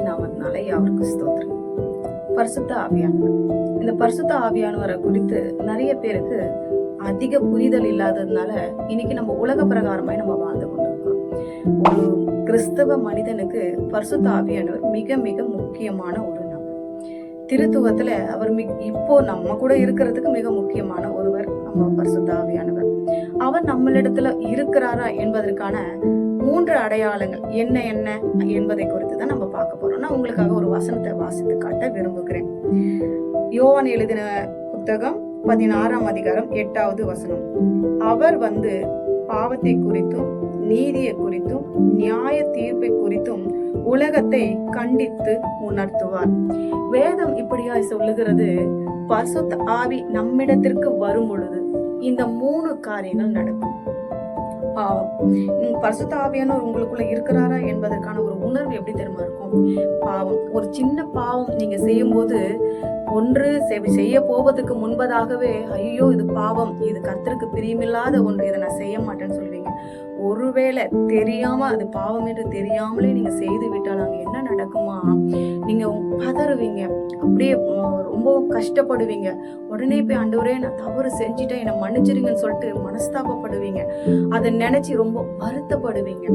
நாமத்தினால அவருக்கு ஸ்தோத்திரம். பரிசுத்த ஆவியானவர். இந்த பரிசுத்த ஆவியானவரை குறித்து நிறைய பேருக்கு அதிக புரிதல் இல்லாததுனால இன்னைக்கு நம்ம உலக பிரகாரமாய் நம்ம வாழ்ந்து கொண்டிருக்கிறோம் ஒரு கிறிஸ்தவ மனிதனுக்கு பரிசுத்த ஆவியானவர் மிக மிக முக்கியமான ஒரு நபர். திருத்துவத்துல அவர் மிக இப்போ நம்ம கூட இருக்கிறதுக்கு மிக முக்கியமான ஒருவர் நம்ம பரிசுத்த ஆவியானவர். அவர் நம்மளிடத்துல இருக்கிறாரா என்பதற்கான மூன்று அடையாளங்கள் என்ன என்ன என்பதை குறித்து தான் நம்ம பார்க்க போறோம். நான் உங்களுக்காக ஒரு வசனத்தை வாசித்து காட்ட விரும்புகிறேன். யோவான் எழுதின புத்தகம் பதினாறாம் அதிகாரம் எட்டாவது வசனம். அவர் வந்து பாவத்தை குறித்தும் நீதியை குறித்தும் நியாய தீர்ப்பை குறித்தும் உலகத்தை கண்டித்து உணர்த்துவார். வேதம் இப்படியாய் சொல்லுகிறது பசுத் ஆவி நம்மிடத்திற்கு வரும் பொழுது இந்த மூணு காரியங்கள் நடக்கும். பாவம். உம் உங்களுக்குள்ள இருக்கிறாரா என்பதற்கான ஒரு உணர்வு எப்படி தெரியுமா இருக்கும்? பாவம். ஒரு சின்ன பாவம் நீங்க செய்யும்போது ஒன்று செய்ய போவதற்கு முன்பதாகவே ஐயோ இது பாவம் இது கர்த்தருக்கு பிரியமில்லாத ஒன்று இதை நான் செய்ய மாட்டேன்னு சொல்வீங்க. ஒருவேளை தெரியாம அது பாவம் என்று தெரியாமலே நீங்க செய்து விட்டால் அங்க என்ன நடக்குமா? நீங்க பதறுவீங்க அப்படியே ரொம்ப கஷ்டப்படுவீங்க. உடனே போய் ஆண்டவரே நான் தவறு செஞ்சுட்டேன் என்னை மன்னிச்சிருங்கன்னு சொல்லிட்டு மனஸ்தாபப்படுவீங்க. அதை நினைச்சு ரொம்ப வருத்தப்படுவீங்க.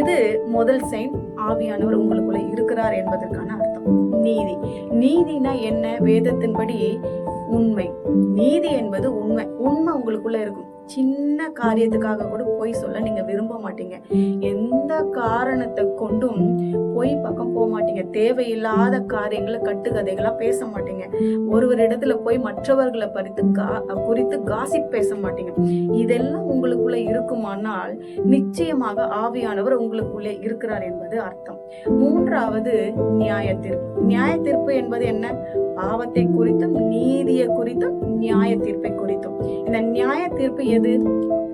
இது முதல் சைன் ஆவியானவர் உங்களுக்குள்ள இருக்கிறார் என்பதற்கான அர்த்தம். நீதி. நீதினா என்ன? வேதத்தின்படி உண்மை. நீதி என்பது உண்மை. உண்மை உங்களுக்குள்ள இருக்கும். சின்ன காரியத்துக்காக கூட பொய் சொல்ல நீங்க விரும்ப மாட்டீங்க. எந்த காரணத்தை கொண்டும் பொய் பக்கம் போக மாட்டீங்க. தேவையில்லாத காரியங்களை கட்டுக்கதைகளா பேச மாட்டீங்க. ஒருவர் இடத்துல போய் மற்றவர்களை பறித்து கா- குறித்து காசிப் பேச மாட்டீங்க. இதெல்லாம் உங்களுக்குள்ள இருக்குமானால் நிச்சயமாக ஆவியானவர் உங்களுக்குள்ளே இருக்கிறார் என்பது அர்த்தம். மூன்றாவது நியாய தீர்ப்பு. நியாய தீர்ப்பு என்பது என்ன? பாவத்தை குறித்தும் நீதியை குறித்தும் நியாய தீர்ப்பை தீர்ப்பு எது?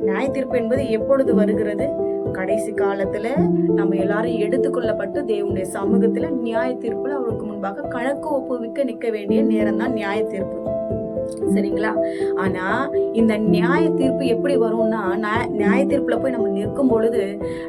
நியாய தீர்ப்பு என்பது எப்பொழுது வருகிறது? கடைசி காலத்துல நம்ம எல்லாரும் எடுத்துக்கொள்ளப்பட்டு தேவனுடைய சமூகத்துல நியாய தீர்ப்புல அவருக்கு முன்பாக கணக்கு ஒப்புவிக்க நிக்க வேண்டிய நேரம் தான் நியாய தீர்ப்பு சரிங்களா? ஆனா இந்த நியாய தீர்ப்பு எப்படி வரும்னா நியாய தீர்ப்புல போய் நம்ம நிற்கும் பொழுது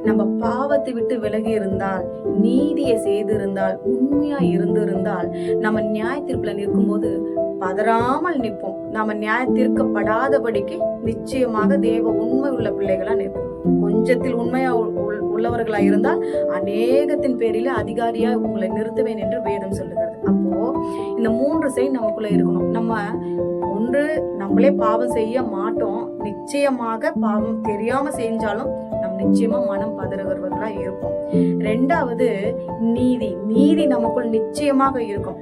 நம்ம பாவத்தை விட்டு விலகி இருந்தால் நீதியை செய்திருந்தால் உண்மையா இருந்திருந்தால் நம்ம நியாய தீர்ப்புல நிற்கும்போது பதறாமல் நிற்போம். நாம நியாய தீர்க்கப்படாதபடிக்கு நிச்சயமாக தேவ உண்மை உள்ள பிள்ளைகளா நிற்கும் கொஞ்சத்தில் உண்மையா உள்- உள்ளவர்களா இருந்தால் அநேகத்தின் பேரில அதிகாரியா உங்களை நிறுத்துவேன் என்று வேதம் சொல்லுகிறது. அப்போ இந்த மூன்று செயல் நமக்குள்ள இருக்கணும். நம்ம ஒன்று நம்மளே பாவம் செய்ய மாட்டோம். நிச்சயமாக பாவம் தெரியாம செஞ்சாலும் நம்ம நிச்சயமா மனம் பதறுகிறவர்களா இருப்போம். ரெண்டாவது நீதி. நீதி நமக்குள் நிச்சயமாக இருக்கும்.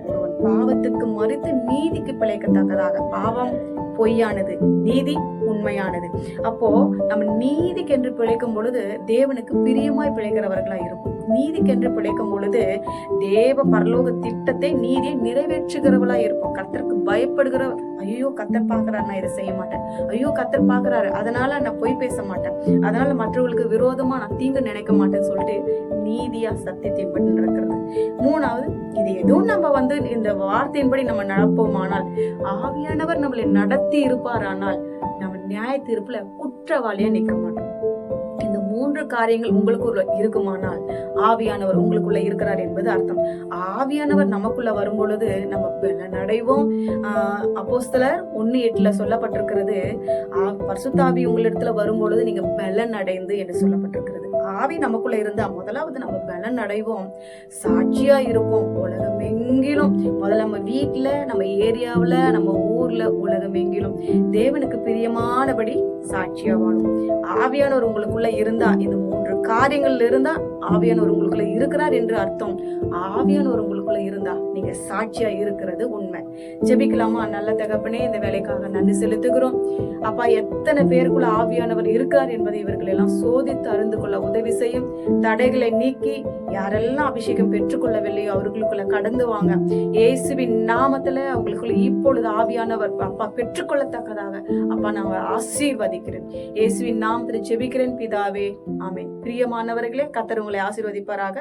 பாவத்துக்கு மறுத்து நீதிக்கு பிழைக்கத்தக்கதாக. பாவம் பொய்யானது நீதி உண்மையானது. அப்போ நம்ம நீதிக்கென்று பிழைக்கும் பொழுது தேவனுக்கு பிரியமாய் பிழைக்கிறவர்களா இருக்கும் நீதிக்கென்று பிழைக்கும் பொழுது தேவ பரலோக திட்டத்தை நீதியை நிறைவேற்றுகிறவளா இருப்போம். கர்த்தருக்கு பயப்படுகிற ஐயோ கத்தர் பாக்குறாரு நான் இதை செய்ய மாட்டேன். ஐயோ கத்தர் பாக்குறாரு அதனால நான் பொய் பேச மாட்டேன். அதனால மற்றவர்களுக்கு விரோதமா நான் தீங்கு நினைக்க மாட்டேன்னு சொல்லிட்டு நீதியா சத்தியத்தின்படி நடக்கிறது. மூணாவது இது எதுவும் நம்ம வந்து இந்த வார்த்தையின்படி நம்ம நடப்போமானால் ஆவியானவர் நம்மளை நடத்தி இருப்பாரானால் நம்ம நியாய தீர்ப்புல குற்றவாளியா நிற்க மாட்டோம். இந்த மூன்று காரியங்கள் உங்களுக்குள்ள இருக்குமானால் ஆவியானவர் உங்களுக்குள்ள இருக்கிறார் என்பது அர்த்தம். ஆவியானவர் நமக்குள்ள வரும் பொழுது நம்ம நடைவோம். அடைவோம் ஆஹ் அப்போஸ்தலர் ஒன்னு எட்டுல சொல்லப்பட்டிருக்கிறது ஆ- பரிசுத்தாவி உங்களிடத்துல வரும் பொழுது நீங்க பலன் அடைந்து என்று சொல்லப்பட்டிருக்கிறது. ஆவி நமக்குள்ள இருந்தா முதலாவது நம்ம பலன் அடைவோம். சாட்சியா இருப்போம். உலகம் எங்கிலும் முதல்ல நம்ம வீட்டுல நம்ம ஏரியாவில் நம்ம ஊர்ல உலகம் எங்கிலும் தேவனுக்கு பிரியமானபடி சாட்சியாக வாழும். ஆவியானவர் உங்களுக்குள்ள இருந்தா இந்த மூன்று காரியங்கள்ல இருந்தா ஆவியானவர் உங்களுக்குள்ள இருக்கிறார் என்று அர்த்தம். ஆவியானவர் உங்களுக்குள்ள இருந்தா நீங்க சாட்சியா இருக்கிறது உண்மை. ஜெபிக்கலாமா? நல்ல தகப்பனே இந்த வேலைக்காக நன்றி செலுத்துகிறோம். அப்பா எத்தனை பேருக்குள்ள ஆவியானவர் இருக்கிறார் என்பதை இவர்கள் எல்லாம் சோதித்து அறிந்து கொள்ள உதவி செய்யும். தடைகளை நீக்கி யாரெல்லாம் அபிஷேகம் பெற்றுக்கொள்ளவில்லையோ அவர்களுக்குள்ள கடந்து வாங்க. இயேசுவின் நாமத்துல அவங்களுக்குள்ள இப்பொழுது ஆவியானவர் அப்பா பெற்றுக்கொள்ளத்தக்கதாக அப்பா நான் ஆசீர்வதிக்கிறேன். இயேசுவின் நாமத்துல ஜெபிக்கிறேன் பிதாவே. ஆமே பிரியமானவர்களே கத்தர் உங்களை ஆசீர்வதிப்பாராக.